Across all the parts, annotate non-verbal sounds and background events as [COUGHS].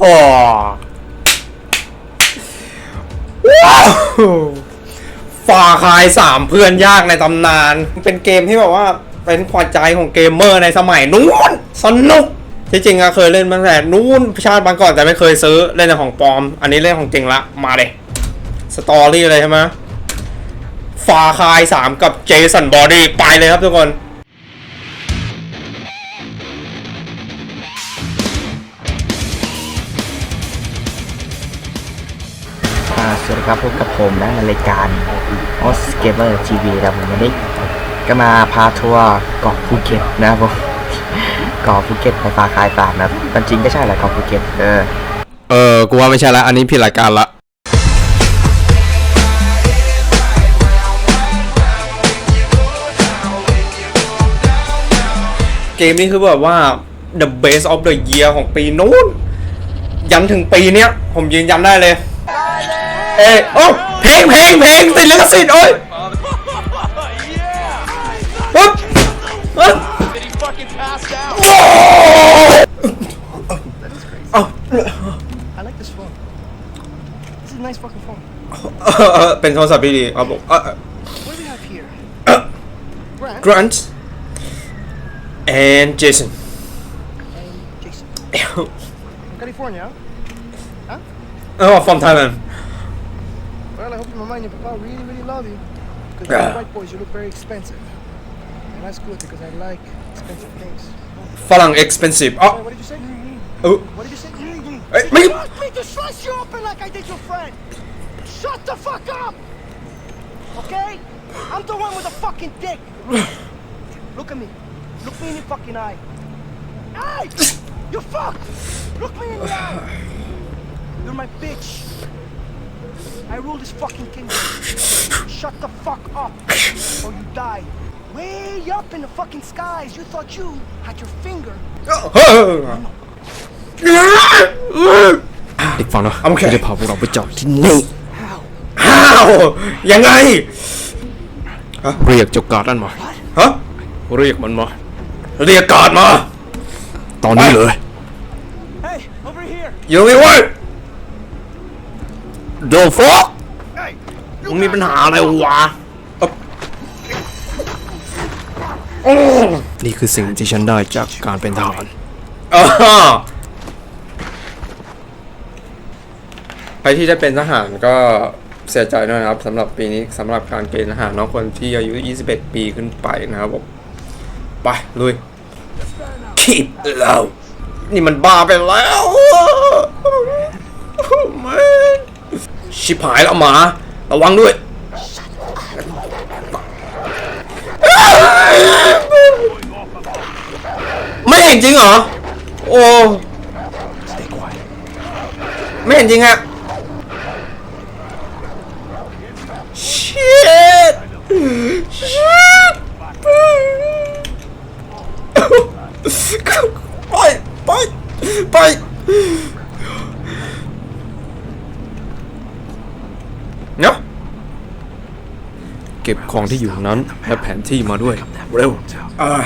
โอ้ว้าวฟาคายสามเพื่อนยากในตำนาน เป็นเกมที่แบบว่าเป็นขวัญใจของเกมเมอร์ในสมัยนู้นสนุกที่จริงอะเคยเล่นมาแต่นู้นชาติบางก่อนแต่ไม่เคยซื้อเล่นแต่ของปลอม อันนี้เล่นของจริงละมาเลยสตอรี่เลยใช่ไหมฟาคายสามกับเจสันบอดี้ไปเลยครับทุกคน ครับพบกับผมนะในรายการ o s g a m e r TV ครับผมวันนี้ก็มาพาทัวร์เกาะภูเก็ตนะครับผมเกาะภูเก็ตในฟาคายตามนะครับมันจริงก็ใช่แหละเกาะภูเก็ตเออเออกูว่าไม่ใช่ละอันนี้ผิดรายการละเกมนี้คือแบบว่า the best of the year ของปีนู้นยันถึงปีเนี้ย ผมยืนยันได้เลย เอ้ยโอ้เพลงเพลงเพลงติดลิขสิทธิ์โอ้ยปุ๊บปุ๊บ Did he fucking pass out? เอ้า I like this phone. This is a nice fucking phone. เออเออเป็นโทรศัพท์ที่ดีครับผมเออ What do we have here? Grant [COUGHS] Grant and Jason and Jason. [COUGHS] California, huh? oh from Thailand Well, I hope your mama and your papa really, really love you. Because Yeah. you white boys, you look very expensive. And that's good because I like expensive things. ฝรั่ง expensive อ๋อ Hey, what did you say? เออ What did you say? เอ้ยไม่ You want me to slice you open like I did your friend? Shut the fuck up! Okay? I'm the one with the fucking dick. Look at me. Look me in the fucking eye. Hey! You fucked! Look me in the eye. You're my bitch. I rule this fucking kingdom. Shut the fuck up or you die. Way up in the fucking skies, you thought you had your finger อีกฝั่งเนาะโอเคจะพาพวกเราไปจอดที่นี่อ้าวยังไง เรียกเจ้าการ์ดนั่นมา ฮะ เรียกมันมา เรียกการ์ดมา ตอนนี้เลย Hey, over here. อยู่ไม่ไหว โดฟอก Hey, มึงมีปัญหาอะไรวะ นี่คือสิ่งที่ฉันได้จากการเป็นทหารใครที่ได้เป็นทหารก็เสียใจด้วยนะครับสำหรับปีนี้สำหรับการเกณฑ์ทหารน้องคนที่อายุ 21 ปีขึ้นไปนะครับผมไปลุย keep low นี่มันบ้าไปแล้วแม่ ชิบหายแล้วหมา ระวังด้วยไม่เห็นจริงเหรอ โอ้ไม่เห็นจริงอะ shit shit ไปไปไปเนาะเก็บของที่อยู่นั้นและแผนที่มาด้วย เร็วเออ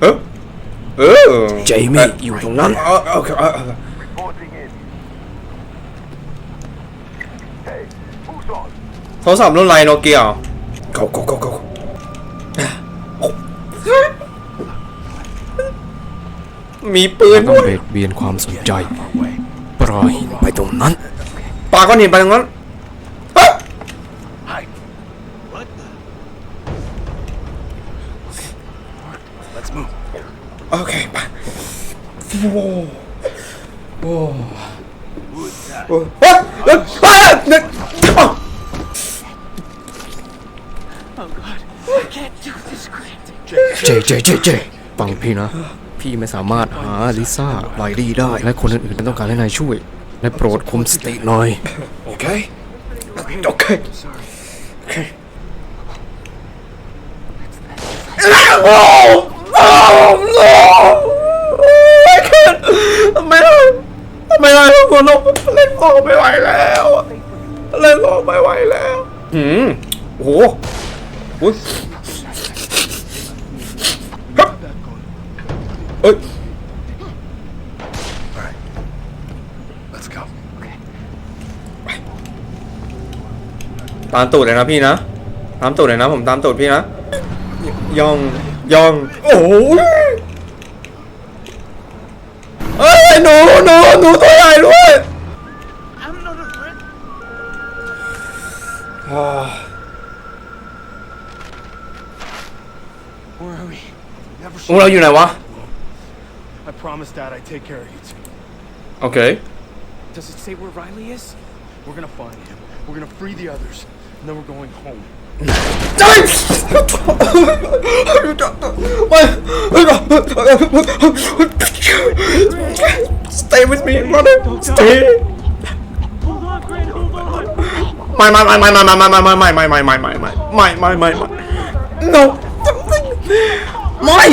เออเออเจมี่อยู่ตรงนั้นโอเคเออเออโทรศัพท์รุ่นไรโนเกียเก่าเก่าเก่าเก่ามีปืนต้อด้งวยเบกเบียนความสนใจปล่อยหินไปตรงนั้นปาก้อนหินไปตรงนั้น เจเจเจเจฟังพี่นะ พี่ไม่สามารถหาลิซ่าไลลี่ได้ และคนอื่นๆต้องการให้นายช่วย และโปรดคุมสติหน่อย โอเค โอเคโอเคโอ้โอ้โอ้ไม่ขึ้นทำไมล่ะทำไมล่ะทุกคนเล่นพอไม่ไหวแล้วเล่นพอไม่ไหวแล้วหืมโอ้โห เอ้ยตามตูดเลยนะพี่นะ ตามตูดเลยนะ ผมตามตูดพี่นะย่องย่อง โอ้ยเอ้ยหนูหนูหนูตัวใหญ่ด้วย I'm อเราอยู่ไหนวะ I promised Dad I'd take care of you two. โอเค Does it say where Riley is? We're gonna find him. We're gonna free the others. And then we're going home. ใจไม่ Stay with me brother Stay Hold on, Grant, hold on. ไม่ไม่ไม่ไม่ไม่ไม่ไม่ไม่ไม่ไม่ไม่ไม่ไม่ไม่ไม่ไม่ไม่ไม่ no ไม่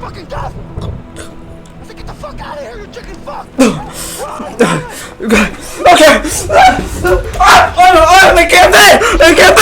Fucking death! I said get the fuck out of here, you chicken fuck! okay! I can't! I can't!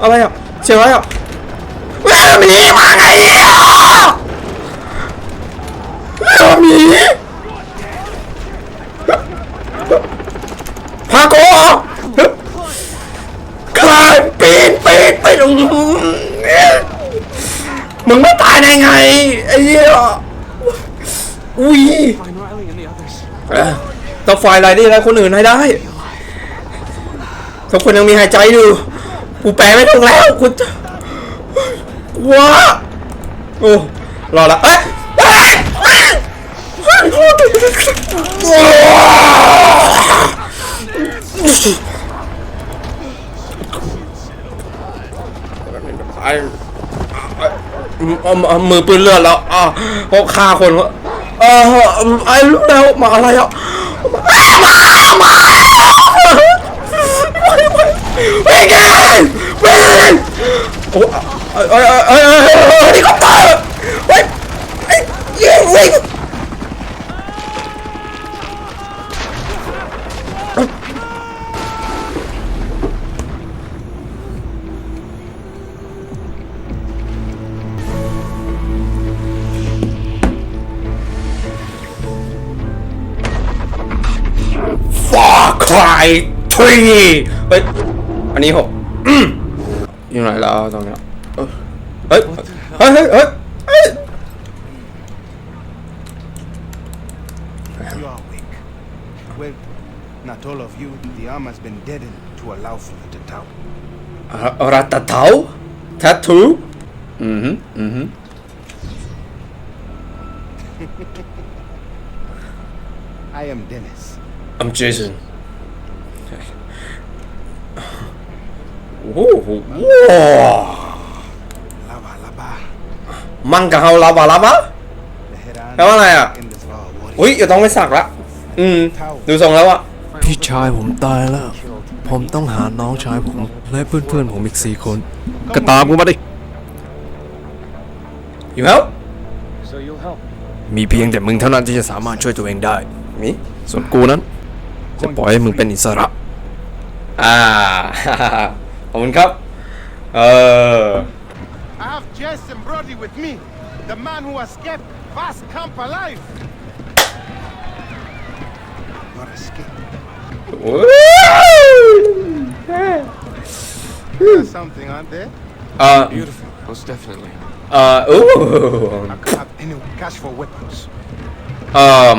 อะไรอะเสียอะไรอะแม่หมีมาไงอะแม่หมีพาโกคลานปีนปีนไปตรงมึงไม่ตายได้ไงไอ้เหี้ยอุ้ย Find Riley and the others. เอ้ยต้องไฟอะไรนี่แล้วคนอื่นให้ได้ทุกคนยังมีหายใจอยู่ กูแปลไม่ถูกแล้วกูจะว้าโอ้รอละเอ้ยเอ้ยเอ้ยโอ้ไอ้เอาเอามือปืนเลือดแล้วอะเพราะฆ่าคนวะเออไอ้รู้แล้วมาอะไรอะมามา วิ่งกันวิ่งโอ้เอ้ยเอ้ยเอ้ยเอ้ยเฮลิคอปเตอร์เฮ้ยไอ้ยิงวิ่ง Far Cry 3เฮ้ย อันนี้หกอืมอยู่ไหนแล้วตรงเนี้ยเออเฮ้ย เฮ้ย เฮ้ย เฮ้ยเฮ้ย [CLEARS THROAT] You are weak. Well, not all of you. The arm has been deadened to allow for you to tell. รัตเตาแททูอืมฮึอืมฮึ [LAUGHS] I am Dennis. I'm Jason โอ้โหว้าว Lava Lava. มังกะเฮาลาวาลาวาแปลว่าอะไรอะอุ้ยอย่าต้องไปสักละอืม ดูทรงแล้วอะพี่ชายผมตายแล้ว ผมต้องหาน้องชายผม และเพื่อนๆผมอีกสี่คน ก็ตามกูมาดิอยู่แล้วมีเพียงแต่มึงเท่านั้นที่จะสามารถช่วยตัวเองได้มีส่วนกูนั้น จะปล่อยให้มึงเป็นอิสระ อ่า อบคุณครับ เออ I have Jason Brody with me, the man who escaped Fast Camp alive. Not escape. โอ้ย There's something, aren't there? เอ่อ Beautiful, most definitely. เอ่ออู้ I could have any cash for weapons. เอ่อ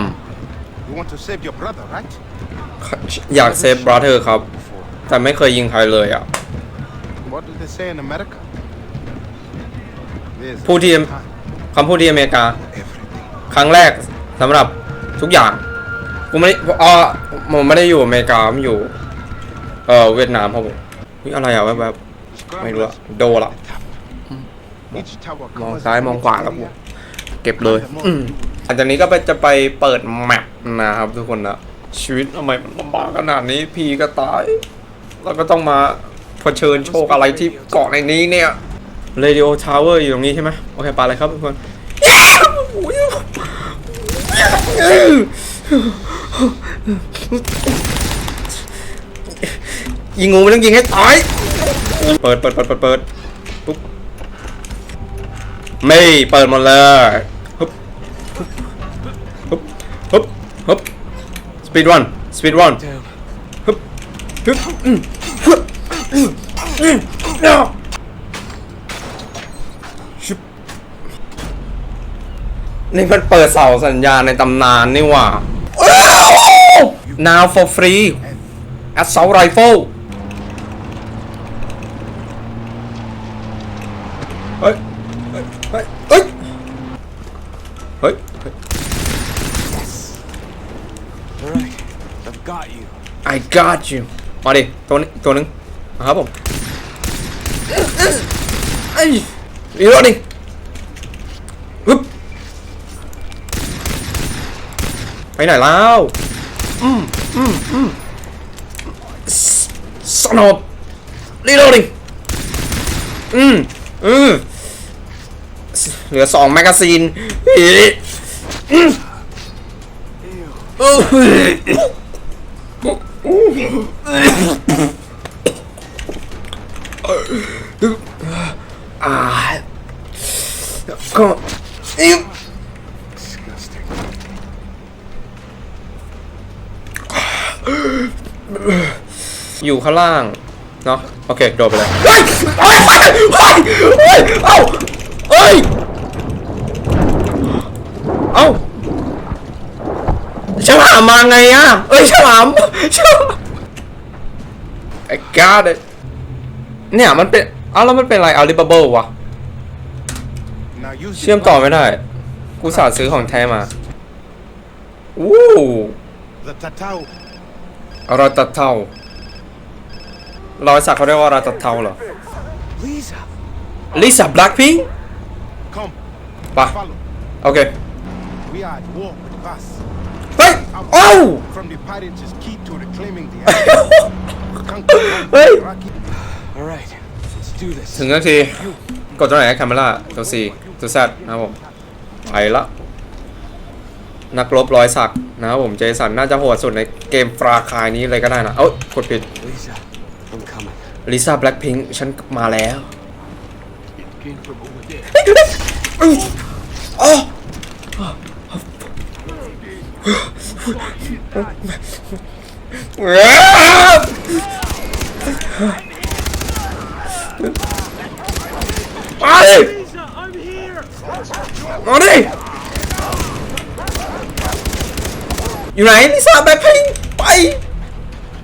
You want to save your brother, right? อยากเซฟบราเธอร์ครับ แต่ไม่เคยยิงใครเลยอะ What do they say in America? There's ผู้ที่ time, คำพูดที่อเมริกา everything. ครั้งแรกสำหรับทุกอย่าง Who กูไม่ได้อ๋อผมไม่ได้อยู่อเมริกาผมอยู่ เออเวียดนามครับผมนี่อะไรอะแบบๆไม่รู้อะโดละ Each tower มอง covers ซ้าย a มอง minute ขวาแล้ว area. เก็บเลย อืมหลังจากนี้ก็ไปจะไปเปิดแมปนะครับทุกคนนะชีวิตทำไมมันลำบากขนาดนี้ พี่ก็ตาย แล้วก็ต้องมา เผชิญโชคอะไรที่เกาะในนี้เนี่ย Radio Tower อยู่ตรงนี้ใช่ไหมโอเคไปเลยครับทุกคนยิงงูมันต้องยิงให้ตาย เปิดเปิดเปิดเปิดเปิดปุ๊บไม่เปิดหมดเลยฮึบฮึบฮึบฮึบสปีดรันสปีดรันฮึบฮึบ นี่มันเปิดเสาสัญญาณในตำนานนี่หว่าอ้าว now for free assault rifle เฮ้ย เฮ้ย เฮ้ย เฮ้ยเฮ้ย All right, I've got you. I got you มาดิ ตัวนี้ตัวหนึงมา ครับผมไอ้ยรีโหลดดิฮึบไปไหนแล้วอืมอืมอืมสนบรีโหลดดิอืมอืมเหลือสองแมกกาซีนอีอืมอืม อ่าก็อิ๊บ Disgusting. อยู่ข้างล่าง เนาะโอเค โดดไปเลยเฮ้ยเฮ้ยเฮ้ยเฮ้ยเอ้าเฮ้ยเอ้าฉลามมาไงอะเอ้ยฉลามฉลาม I got it เนี่ยมันเป็นเอ้าแล้วมันเป็นอะไรอาลีบาเบิลวะ Now use เชื่อมต่อไม่ได้ กูสาซื้อของแท้มาอู้ the tatau. ราตาเทารอยสักเขาเรียกว่าราตาเทาเหรอ Lisa. ลิซ่าแบล็คพิง Come, ปะ follow. โอเค We are at war with Vas. เฮ้ยโอ้ว From the ถึงนาที กดตัวไหนแคมเมล่าตัว C ตัว Z นะครับผมไปละ นักรบรอยสักนะครับผมเจสันน่าจะโหดสุดในเกมฟราคายนี้เลยก็ได้นะ เอ้ยกดผิด Lisa, I'm coming. ลิซ่าแบล็คพิงฉันมาแล้ว Came from over there. อ๋อไป Lisa, I'm here. มาดิอยู่ไหนลิซ่าแบล็คพิงไป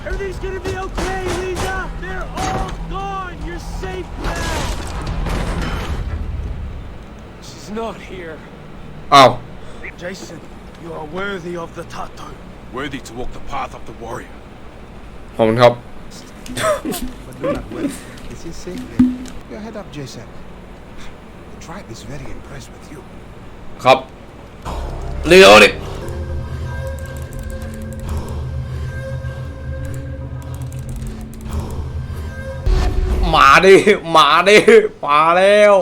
Everything's gonna be okay, Lisa. They're all gone. You're safe now. She's not here. อ้าว Jason, you are worthy of the tattoo. worthy to walk the path of the warrior. ขอบคุณครับ But do not worry. This is safe. Your head up, Jason. The tribe is very impressed with you. ครับเรียวดิมาดิมาดิมาแล้ว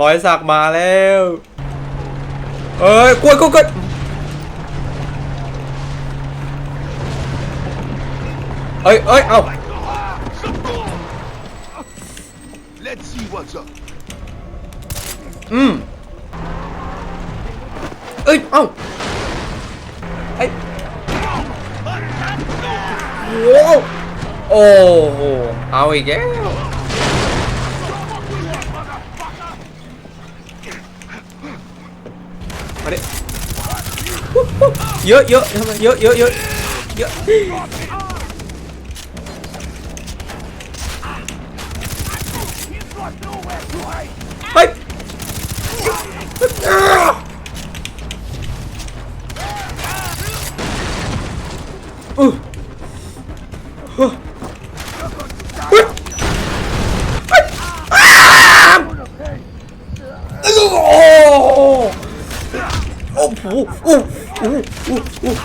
รอยสักมาแล้วเอ้ยกล้วยกล้วยกล้วยเอ้ยเอ้ยเอ้า Let's see what's up. อืมเอ้ยเอ้าไอ้โว้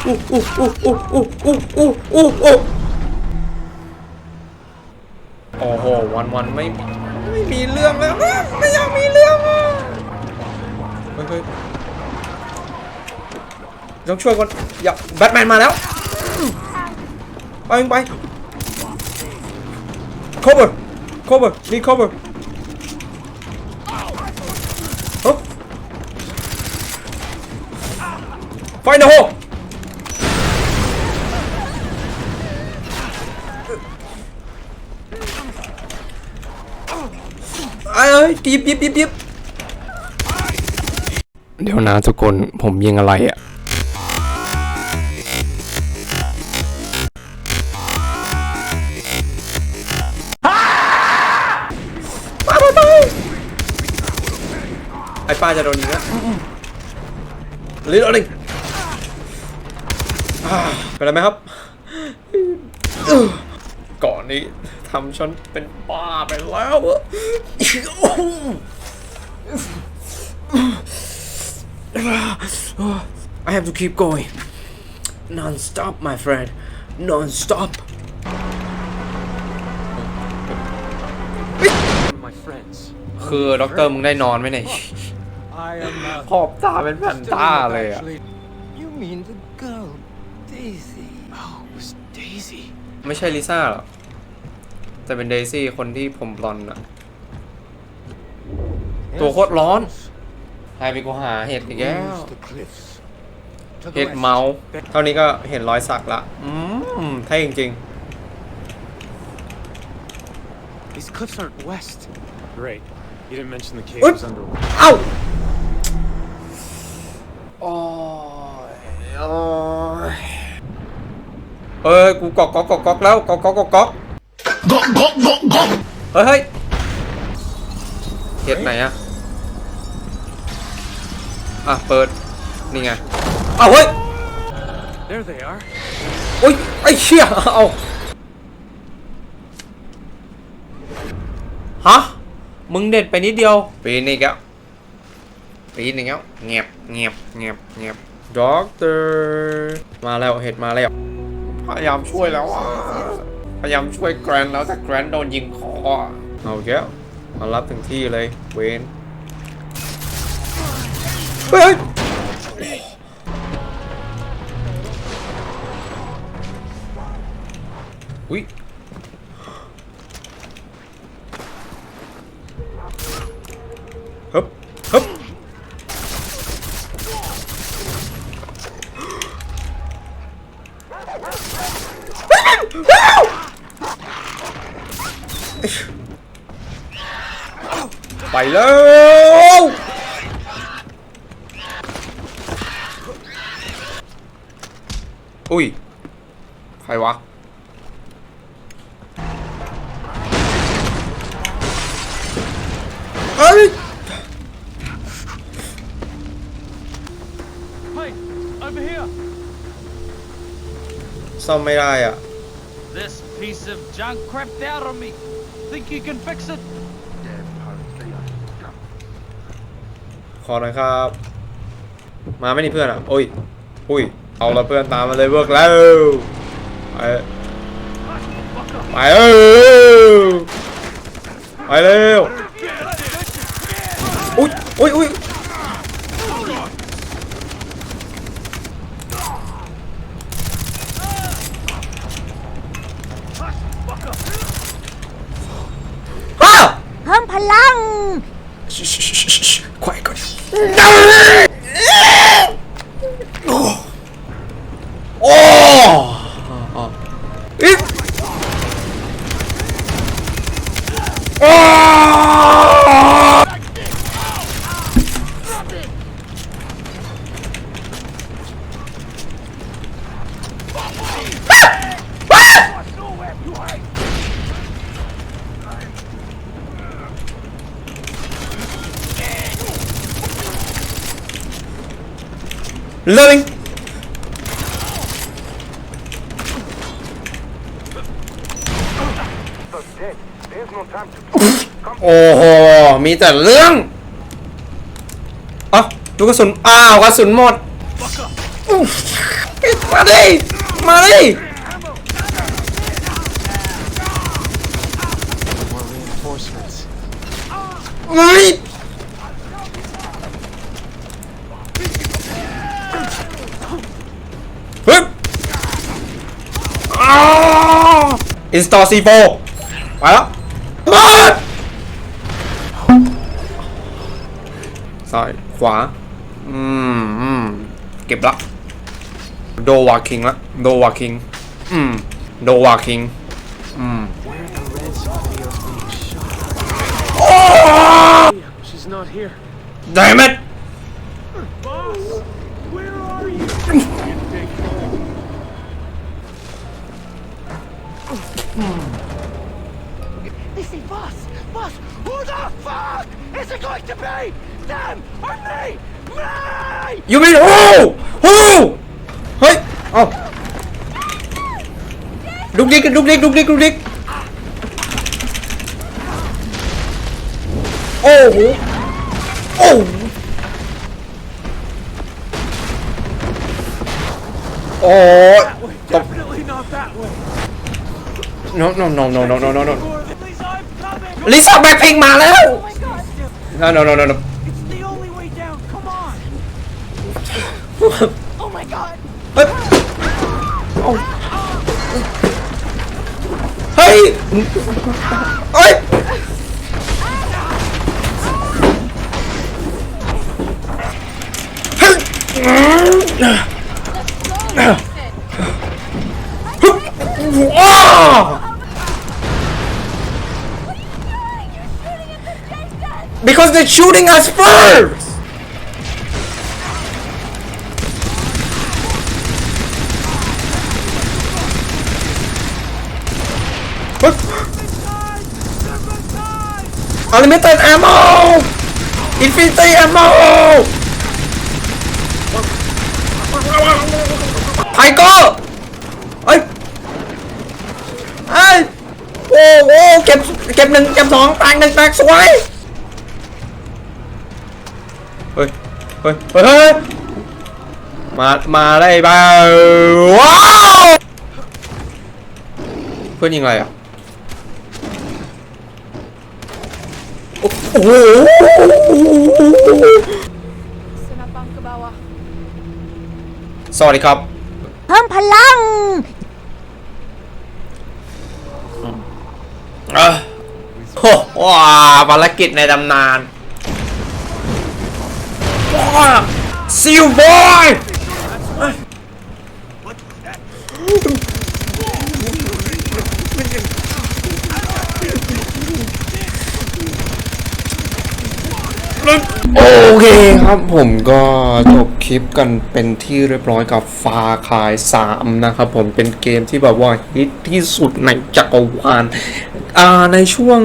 อู้อู้อู้อู้อู้อู้อู้อู้อู้โอ้โหวันวันไม่ไม่มีเรื่องแล้วนะไม่อยากมีเรื่องอะเฮ้ยเฮ้ยต้องช่วยก่อนอย่าแบทแมนมาแล้วไปไป cover cover นี่ cover ฮึบไฟใยยิบยิบยิบยิบเดี๋ยวนะทุกคนผมยิงอะไรอะป้าป้าป้าไอ้ป้าจะโดนยิงแล้วรีโหลดดิอ่าเป็นไรไหมครับก่อนนี้ ทำฉันเป็นบ้าไปแล้วอะ I have to keep going non-stop my friend non-stop my friends. คือด็อกเตอร์มึงได้นอนไหมเนี่ย I am not ขอบตาเป็นแผ่นตาเลยอะ actually. You mean the girl, Daisy? Oh, it was Daisy. ไม่ใช่ลิซ่าหรอก แต่เป็นเดซี่คนที่ผมบลอนด์อะตัวโคตรร้อนให้ไปกูหาเห็ดอีกแล้ว The cliffs. To the เห็ด west. เมาส์เท่านี้ก็เห็นรอยสักละอืมเท่จริง These cliffs aren't west. Great. You didn't mention the What? caves underwater. ๆเอ้าโอ้ยโอ้ยเอ้ยกูกอกกอกกอกกอกแล้วกอกกอกกอกกอก เฮ้ยเฮ้ยเห็ดไหนอะอะ เปิด นี่ไงอ้าวเฮ้ย There they are. โอ้ย ไอ้เชี่ยเอาฮะ มึงเด็ดไปนิดเดียว ปีนอีกแล้วปีนอีกแล้วเงียบเงียบเงียบเงียบด็อกเตอร์ มาแล้วเห็ดมาแล้ว พยายามช่วยแล้วอะ พยายามช่วยแกรนแล้วแต่แกรนโดนยิงคอเอาแก้วมารับถึงที่เลยเวนเฮ้ยอุ้ย แล้วอุ้ย ใครวะ เฮ้ย Hey, over here! ซ่อมไม่ได้อ่ะ This piece of junk crapped out on me. Think you can fix it? อนะครับ มาไม่นี่เพื่อนอะโอ้ยอุ้ย เอาละเพื่อนตามมาเลยเวิร์กแล้วไปไปเออไปเร็วอุ้ยอุ้ยอุ้ย No! Loading โอ้โห มีแต่เรื่องอะดูกระสุน อ้าวกระสุนหมด มาดิ มาดิ More reinforcements. เฮ้ยฮึบ อินสตอร์ซีโฟไปแล้วมาซ้ายขวา อืมอืมเก็บละ โดวาคิงละ โดวาคิง อืม โดวาคิง อืม She's not here. damn it is it going to be? Them or me? Me! you mean who who เฮ้ยเอ้าดุกดิกดุกดิกดุกดิกดุกดิกโอ้โหโอ้โหโอ้ยตบ Definitely not that way. no no no no no no no no Please, I'm coming. ลิซ่าแบ็คพิงมาแล้ว Oh my god. No, no, no, no, no. It's the only way down. Come on. [LAUGHS] oh my god. What? Oh. Hey! Hey! Hey! wasn't shooting us first! Unlimited ammo! Infinity ammo! Tiger! Ơi! Ơi! Ô ô, kẹp kẹp 1 kẹp 2 ตังค์1ตังค์สวย ฮ้ยเฮ้ยเฮ้ยมา มาได้บ้างว้าวเพื่อนยิงอะไรอะ โอ้โห Sinapang ke bawah. สวัสดีครับ เพิ่มพลังอะโอ้ว้าภารกิจในตำนาน ว้าซิลบอยโอเคครับผมก็จบคลิปกันเป็นที่เรียบร้อยกับฟาคาย 3 นะครับผมเป็นเกมที่แบบว่าฮิตที่สุดในจักรวาลในช่วง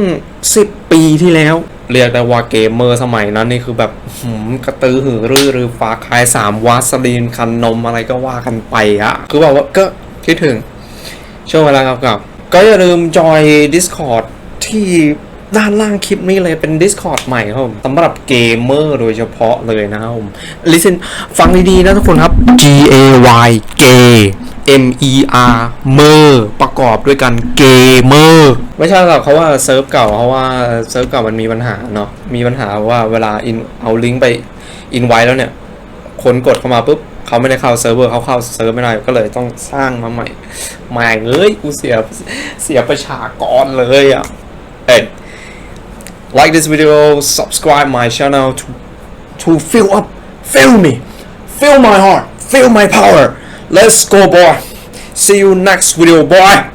10 ปีที่แล้ว เรียกได้ว่าเกมเมอร์สมัยนั้นนี่คือแบบหืมกระตือหือรือหรือฟาคาย3วาสลีนคันนมอะไรก็ว่ากันไปอะคือแบบว่าก็คิดถึง ช่วงเวลากับๆก็อย่าลืมจอย Discord ที่ด้านล่างคลิปนี้เลยเป็น Discord ใหม่ครับผมสำหรับเกมเมอร์โดยเฉพาะเลยนะครับผม listen ฟังดีๆนะทุกคนครับ G A Y G M E R เมอร์ประกอบด้วยกันเกมเมอร์ไม่ใช่หรอกเขาว่าเซิร์ฟเก่าเพราะว่าเซิร์ฟเก่ามันมีปัญหาเนาะมีปัญหาว่าเวลาอินเอาลิงก์ไปอินไว้แล้วเนี่ย คนกดเข้ามาปุ๊บเขาไม่ได้เข้าเซิร์ฟเวอร์เขาเข้าเซิร์ฟไม่ได้ก็เลยต้องสร้างมาใหม่ใหม่เอ้ยกูเสียเสียประชากรเลยอะเอ็ด like this video subscribe my channel to to fill up fill me fill my heart fill my power let's go boy. See you next video boy